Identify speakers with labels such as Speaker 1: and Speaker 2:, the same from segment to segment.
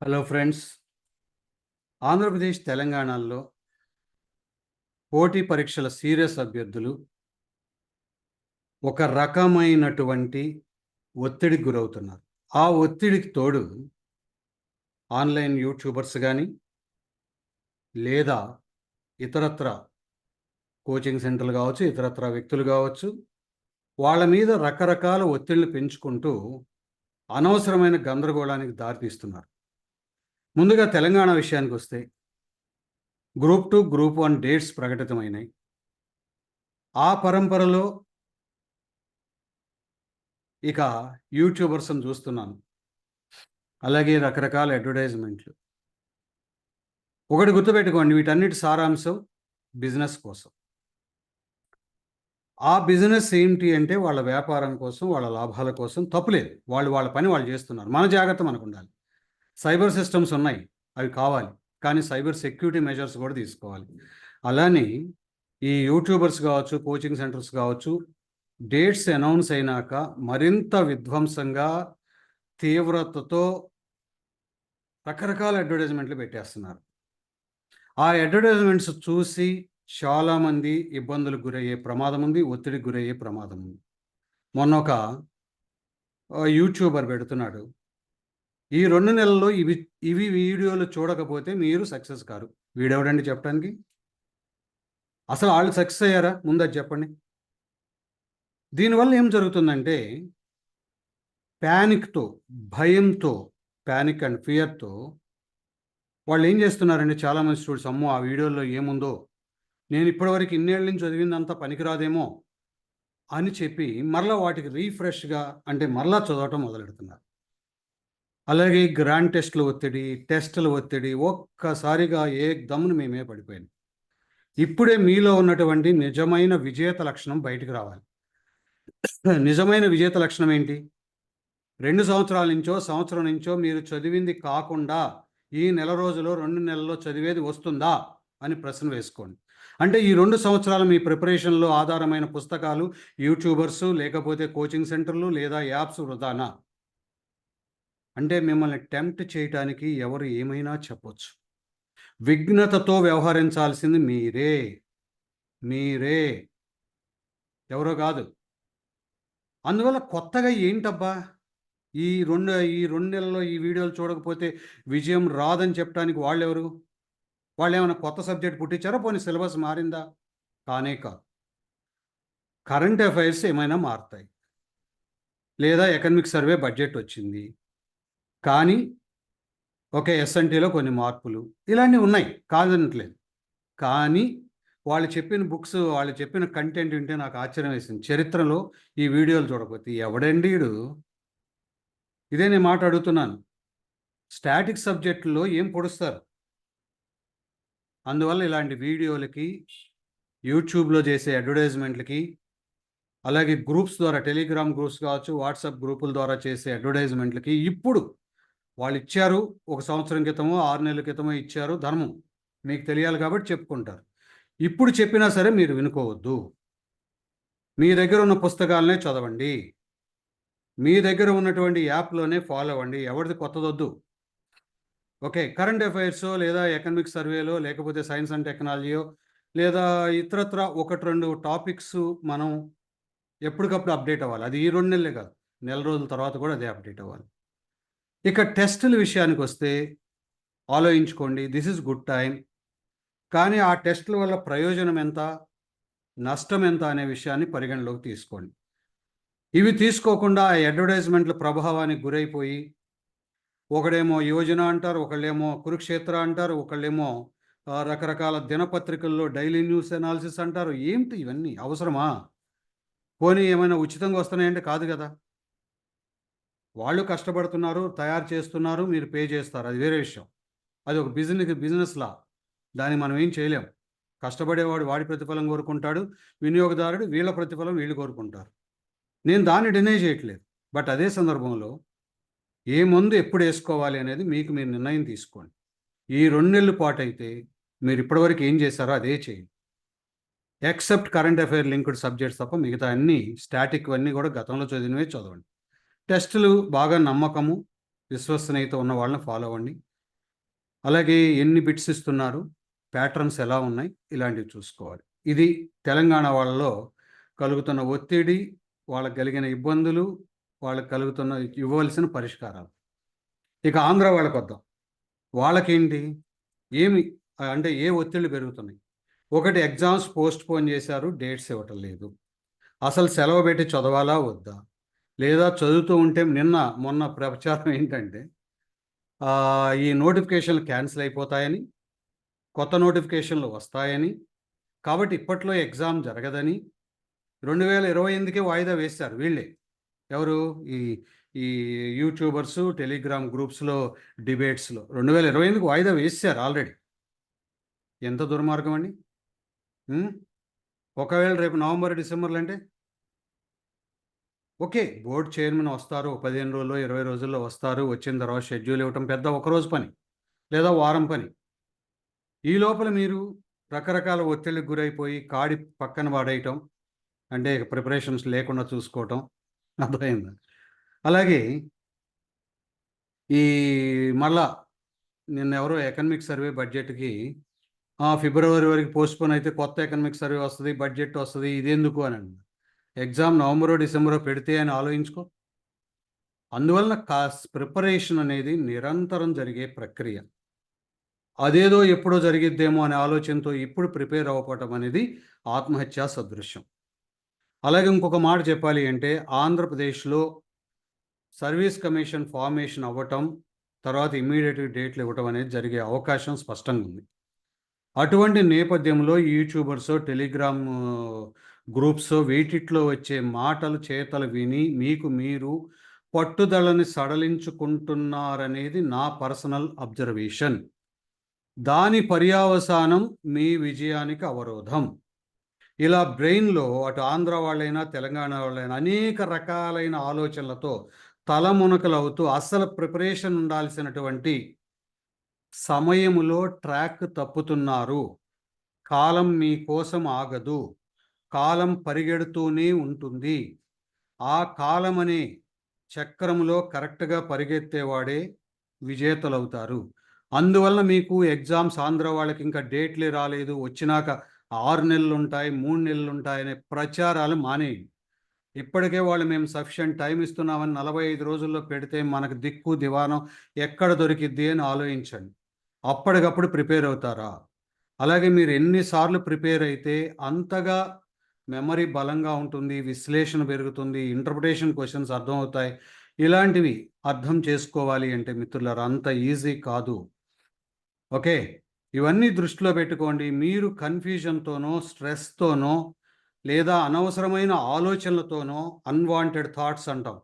Speaker 1: Hello friends Andhra Pradesh తెలంగాణలో పోటీ పరీక్షల సీరియస్ అభ్యర్థులు ఒక రకమైనటువంటి ఒత్తిడికి గురవుతున్నారు. ఆ ఒత్తిడికి తోడు ఆన్లైన్ యూట్యూబర్స్ కానీ లేదా ఇతరత్ర కోచింగ్ సెంటర్లు కావచ్చు ఇతరత్ర వ్యక్తులు కావచ్చు వాళ్ళ మీద రకరకాల ఒత్తిళ్ళు పెంచుకుంటూ అనవసరమైన గందరగోళానికి దారితీస్తున్నారు. ముందుగా తెలంగాణ విషయానికి వస్తే group two group one dates ప్రకటితమైనాయి. ఆ పరంపరలో ఇక యూట్యూబర్స్ని చూస్తున్నాను. అలాగే రకరకాల అడ్వర్టైజ్మెంట్లు. ఒకటి గుర్తుపెట్టుకోండి వీటన్నిటి సారాంశం బిజినెస్ కోసం. ఆ బిజినెస్ ఏంటి అంటే వాళ్ళ వ్యాపారం కోసం వాళ్ళ లాభాల కోసం తప్పులేదు. వాళ్ళు వాళ్ళ పని వాళ్ళు చేస్తున్నారు. మన జాగ్రత్త మనకు ఉండాలి. సైబర్ సిస్టమ్స్ ఉన్నాయి అవి కావాలి. కానీ సైబర్ సెక్యూరిటీ మెజర్స్ కూడా తీసుకోవాలి. అలానే ఈ యూట్యూబర్స్ కావచ్చు కోచింగ్ సెంటర్స్ కావచ్చు డేట్స్ అనౌన్స్ అయినాక మరింత విధ్వంసంగా తీవ్రతతో రకరకాల అడ్వర్టైజ్మెంట్లు పెట్టేస్తున్నారు. ఆ అడ్వర్టైజ్మెంట్స్ చూసి చాలామంది ఇబ్బందులకు గురయ్యే ప్రమాదం ఉంది ఒత్తిడికి గురయ్యే ప్రమాదం ఉంది. మొన్న ఒక యూట్యూబర్ పెడుతున్నాడు. ఈ రెండు నెలల్లో ఇవి ఇవి వీడియోలు చూడకపోతే మీరు సక్సెస్ కారు. వీడెవడండి చెప్పడానికి? అసలు వాళ్ళు సక్సెస్ అయ్యారా? ముందు అది చెప్పండి. దీనివల్ల ఏం జరుగుతుందంటే ప్యానిక్తో భయంతో ప్యానిక్ అండ్ ఫియర్తో వాళ్ళు ఏం చేస్తున్నారంటే చాలామంది స్టూడెంట్స్ అమ్మో ఆ వీడియోలో ఏముందో నేను ఇప్పటివరకు ఇన్నేళ్ళ నుంచి చదివిందంతా పనికిరాదేమో అని చెప్పి మరలా వాటికి రీఫ్రెష్గా అంటే మరలా చదవటం మొదలెడుతున్నారు. అలాగే గ్రాండ్ టెస్టుల ఒత్తిడి టెస్టుల ఒత్తిడి ఒక్కసారిగా ఏ దమ్మును మేమే పడిపోయింది ఇప్పుడే మీలో ఉన్నటువంటి నిజమైన విజేత లక్షణం బయటికి రావాలి. నిజమైన విజేత లక్షణం ఏంటి? రెండు సంవత్సరాల నుంచో సంవత్సరం నుంచో మీరు చదివింది కాకుండా ఈ నెల రోజులో రెండు నెలల్లో చదివేది వస్తుందా అని ప్రశ్న వేసుకోండి. అంటే ఈ రెండు సంవత్సరాలు మీ ప్రిపరేషన్లో ఆధారమైన పుస్తకాలు యూట్యూబర్సు లేకపోతే కోచింగ్ సెంటర్లు లేదా యాప్స్ వృధానా? అంటే మిమ్మల్ని టెంప్ట్ చేయటానికి ఎవరు ఏమైనా చెప్పొచ్చు. విఘ్నతతో వ్యవహరించాల్సింది మీరే. మీరే. ఎవరో కాదు. అందువల్ల కొత్తగా ఏంటబ్బా? ఈ రెండు ఈ రెండు నెలల్లో ఈ వీడియోలు చూడకపోతే విజయం రాదని చెప్పడానికి వాళ్ళెవరు? వాళ్ళు ఏమైనా కొత్త సబ్జెక్ట్ పుట్టించారో? పోనీ సిలబస్ మారిందా? కానే కాదు. కరెంట్ అఫైర్స్ ఏమైనా మారుతాయి. లేదా ఎకనమిక్ సర్వే బడ్జెట్ వచ్చింది. కానీ ఒక ఎస్ఎన్టీలో కొన్ని మార్పులు. ఇలాంటివి ఉన్నాయి. కాదనట్లేదు. కానీ వాళ్ళు చెప్పిన బుక్స్ వాళ్ళు చెప్పిన కంటెంట్ వింటే నాకు ఆశ్చర్యం వేసింది. చరిత్రలో ఈ వీడియోలు చూడకపోతే ఎవడండి వీడు ఇదే నేను మాట అడుగుతున్నాను స్టాటిక్ సబ్జెక్టులో ఏం పొడుస్తారు? అందువల్ల ఇలాంటి వీడియోలకి యూట్యూబ్లో చేసే అడ్వర్టైజ్మెంట్లకి అలాగే గ్రూప్స్ ద్వారా టెలిగ్రామ్ గ్రూప్స్ కావచ్చు వాట్సాప్ గ్రూపుల ద్వారా చేసే అడ్వర్టైజ్మెంట్లకి ఇప్పుడు వాళ్ళు ఇచ్చారు ఒక సంవత్సరం క్రితమో ఆరు నెలల క్రితమో ఇచ్చారు ధర్మం. మీకు తెలియాలి కాబట్టి చెప్పుకుంటారు. ఇప్పుడు చెప్పినా సరే మీరు వినుకోవద్దు. మీ దగ్గర ఉన్న పుస్తకాలనే చదవండి. మీ దగ్గర ఉన్నటువంటి యాప్లోనే ఫాలో అవ్వండి. ఎవరిది కొత్తదొద్దు. ఓకే కరెంట్ అఫైర్స్ లేదా ఎకనమిక్ సర్వేలో లేకపోతే సైన్స్ అండ్ టెక్నాలజీయో లేదా ఇతరత్ర ఒకటి రెండు టాపిక్స్ మనం ఎప్పటికప్పుడు అప్డేట్ అవ్వాలి. అది ఈ రెండు నెలలే కాదు. నెల రోజుల తర్వాత కూడా అదే అప్డేట్ అవ్వాలి. ఇక టెస్టుల విషయానికి వస్తే ఆలోచించుకోండి దిస్ ఇస్ గుడ్ టైం కానీ ఆ టెస్టుల వల్ల ప్రయోజనం ఎంత నష్టం ఎంత అనే విషయాన్ని పరిగణలోకి తీసుకోండి. ఇవి తీసుకోకుండా ఆ అడ్వర్టైజ్మెంట్ల ప్రభావానికి గురైపోయి ఒకడేమో యోజన అంటారు ఒకళ్ళేమో కురుక్షేత్ర అంటారు ఒకళ్ళేమో రకరకాల దినపత్రికల్లో డైలీ న్యూస్ అనాలిసిస్ అంటారు. ఏంటి ఇవన్నీ? అవసరమా? పోనీ ఏమైనా ఉచితంగా వస్తున్నాయంటే కాదు కదా. వాళ్ళు కష్టపడుతున్నారు తయారు చేస్తున్నారు మీరు పే చేస్తారు. అది వేరే విషయం. అది ఒక బిజినెస్ బిజినెస్ లా. దాన్ని మనం ఏం చేయలేం. కష్టపడేవాడు వాడి ప్రతిఫలం కోరుకుంటాడు వినియోగదారుడు వీళ్ళ ప్రతిఫలం వీళ్ళు కోరుకుంటారు. నేను దాన్ని డినై చేయట్లేదు. బట్ అదే సందర్భంలో ఏ మందు ఎప్పుడు వేసుకోవాలి అనేది మీకు మీరు నిర్ణయం తీసుకోండి. ఈ రెండు నెలల పాటు అయితే మీరు ఇప్పటివరకు ఏం చేశారో అదే చేయండి. Except current affair linked subjects తప్ప మిగతా అన్ని స్టాటిక్ అన్నీ కూడా గతంలో చదివినవే చదవండి. టెస్టులు బాగా నమ్మకము విశ్వసనీయత ఉన్న వాళ్ళని ఫాలో అవ్వండి. అలాగే ఎన్ని బిట్స్ ఇస్తున్నారు ప్యాటర్న్స్ ఎలా ఉన్నాయి ఇలాంటివి చూసుకోవాలి. ఇది తెలంగాణ వాళ్ళలో కలుగుతున్న ఒత్తిడి వాళ్ళకి కలిగిన ఇబ్బందులు వాళ్ళకి కలుగుతున్న ఇవ్వవలసిన పరిష్కారాలు. ఇక ఆంధ్ర వాళ్ళకి వద్దాం. వాళ్ళకేంటి? ఏమి అంటే ఏ ఒత్తిళ్ళు పెరుగుతున్నాయి? ఒకటి ఎగ్జామ్స్ పోస్ట్ పోన్ చేశారు డేట్స్ ఇవ్వటం లేదు. అసలు సెలవు పెట్టి చదవాలా వద్దా? లేదా చదువుతూ ఉంటే నిన్న మొన్న ప్రచారం ఏంటంటే ఈ నోటిఫికేషన్లు క్యాన్సిల్ అయిపోతాయని కొత్త నోటిఫికేషన్లు వస్తాయని కాబట్టి ఇప్పట్లో ఎగ్జామ్ జరగదని రెండు వేల ఇరవై ఎనిమిదికే వాయిదా వేశారు వీళ్ళే. ఎవరు? ఈ ఈ యూట్యూబర్స్ టెలిగ్రామ్ గ్రూప్స్లో డిబేట్స్లో రెండు వేల ఇరవై ఎనిమిదికి వాయిదా వేశారు ఆల్రెడీ. ఎంత దుర్మార్గం అండి? ఒకవేళ రేపు నవంబర్ డిసెంబర్లు అంటే ఓకే బోర్డు చైర్మన్ వస్తారు పదిహేను రోజుల్లో ఇరవై రోజుల్లో వస్తారు వచ్చిన తర్వాత షెడ్యూల్ ఇవ్వటం పెద్ద ఒకరోజు పని లేదా వారం పని. ఈ లోపల మీరు రకరకాల ఒత్తిళ్ళకి గురైపోయి కాడి పక్కన పడేయటం అంటే ప్రిపరేషన్స్ లేకుండా చూసుకోవటం అర్థమైంది? అలాగే ఈ మళ్ళా నిన్న ఎవరో ఎకనమిక్ సర్వే బడ్జెట్కి ఫిబ్రవరి వరకు పోస్ట్పోన్ అయితే కొత్త ఎకనామిక్ సర్వే వస్తుంది బడ్జెట్ వస్తుంది ఇదెందుకు అని అన్నారు. ఎగ్జామ్ నవంబరో డిసెంబరో పెడితే అని ఆలోచించుకో. అందువలన కా ప్రిపరేషన్ అనేది నిరంతరం జరిగే ప్రక్రియ. అదేదో ఎప్పుడో జరిగిద్దేమో అనే ఆలోచనతో ఇప్పుడు ప్రిపేర్ అవ్వటం అనేది ఆత్మహత్యా సదృశ్యం. అలాగే ఇంకొక మాట చెప్పాలి అంటే ఆంధ్రప్రదేశ్లో సర్వీస్ కమిషన్ ఫార్మేషన్ అవ్వటం తర్వాత ఇమీడియట్ డేట్లు ఇవ్వటం అనేది జరిగే అవకాశం స్పష్టంగా ఉంది అటువంటి నేపథ్యంలో యూట్యూబర్స్ టెలిగ్రామ్ గ్రూప్స్ వీటిట్లో వచ్చే మాటలు చేతలు విని మీకు మీరు పట్టుదలని సడలించుకుంటున్నారనేది నా పర్సనల్ అబ్జర్వేషన్. దాని పర్యావసానం మీ విజయానికి అవరోధం. ఇలా బ్రెయిన్లో అటు ఆంధ్ర వాళ్ళైనా తెలంగాణ వాళ్ళైనా అనేక రకాలైన ఆలోచనలతో తలమునకలవుతూ అసలు ప్రిపరేషన్ ఉండాల్సినటువంటి సమయములో ట్రాక్ తప్పుతున్నారు. కాలం మీ కోసం ఆగదు. కాలం పరిగెడుతూనే ఉంటుంది. ఆ కాలం అనే చక్రంలో కరెక్ట్గా పరిగెత్తేవాడే విజేతలవుతారు. అందువల్ల మీకు ఎగ్జామ్స్ ఆంధ్ర వాళ్ళకి ఇంకా డేట్లే రాలేదు. వచ్చినాక ఆరు నెలలు ఉంటాయి మూడు నెలలు ఉంటాయి అనే ప్రచారాలు మానేయండి. ఇప్పటికే వాళ్ళు మేము సఫిషియంట్ టైం ఇస్తున్నామని నలభై ఐదు రోజుల్లో పెడితే మనకు దిక్కు దివానం ఎక్కడ దొరికిద్ది అని ఆలోచించండి. అప్పటికప్పుడు ప్రిపేర్ అవుతారా? అలాగే మీరు ఎన్నిసార్లు ప్రిపేర్ అయితే అంతగా మెమరీ బలంగా ఉంటుంది విశ్లేషణ పెరుగుతుంది ఇంటర్ప్రిటేషన్ క్వశ్చన్స్ అర్థమవుతాయి. ఇలాంటివి అర్థం చేసుకోవాలి అంటే మిత్రులారా అంత ఈజీ కాదు. ఓకే? ఇవన్నీ దృష్టిలో పెట్టుకోండి. మీరు కన్ఫ్యూజన్తోనో స్ట్రెస్తోనో లేదా అనవసరమైన ఆలోచనలతోనో అన్వాంటెడ్ థాట్స్ అంటాం.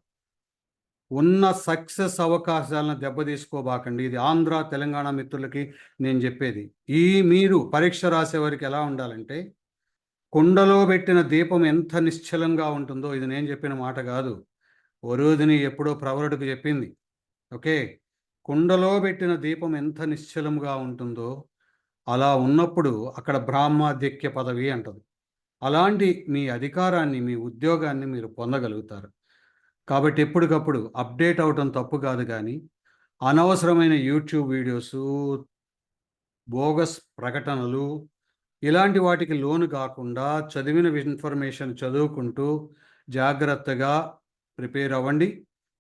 Speaker 1: ఉన్న సక్సెస్ అవకాశాలను దెబ్బతీసుకోబాకండి. ఇది ఆంధ్ర తెలంగాణ మిత్రులకి నేను చెప్పేది. ఈ మీరు పరీక్ష రాసే వారికి ఎలా ఉండాలంటే కుండలో పెట్టిన దీపం ఎంత నిశ్చలంగా ఉంటుందో ఇది నేను చెప్పిన మాట కాదు. వరుదిని ఎప్పుడో ప్రవరుడికి చెప్పింది. ఓకే కుండలో పెట్టిన దీపం ఎంత నిశ్చలంగా ఉంటుందో అలా ఉన్నప్పుడు అక్కడ బ్రాహ్మాధ్యక్య పదవి అంటది. అలాంటి మీ అధికారాన్ని మీ ఉద్యోగాన్ని మీరు పొందగలుగుతారు. కాబట్టి ఎప్పటికప్పుడు అప్డేట్ అవటం తప్పు కాదు కానీ అనవసరమైన యూట్యూబ్ వీడియోసు బోగస్ ప్రకటనలు ఇలాంటి వాటికి లోను కాకుండా చదివిన ఇన్ఫర్మేషన్ చదువుకుంటూ జాగ్రత్తగా ప్రిపేర్ అవ్వండి.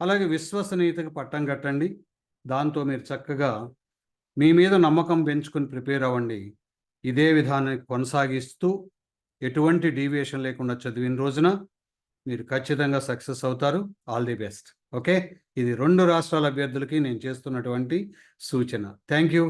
Speaker 1: అలాగే విశ్వసనీయతకు పట్టం కట్టండి. దాంతో మీరు చక్కగా మీ మీద నమ్మకం పెంచుకొని ప్రిపేర్ అవ్వండి. ఇదే విధానాన్ని కొనసాగిస్తూ ఎటువంటి డీవియేషన్ లేకుండా చదివిన రోజున మీరు ఖచ్చితంగా సక్సెస్ అవుతారు. All the best. ఓకే? ఇది రెండు రాష్ట్రాల అభ్యర్థులకి నేను చేస్తున్నటువంటి సూచన. Thank you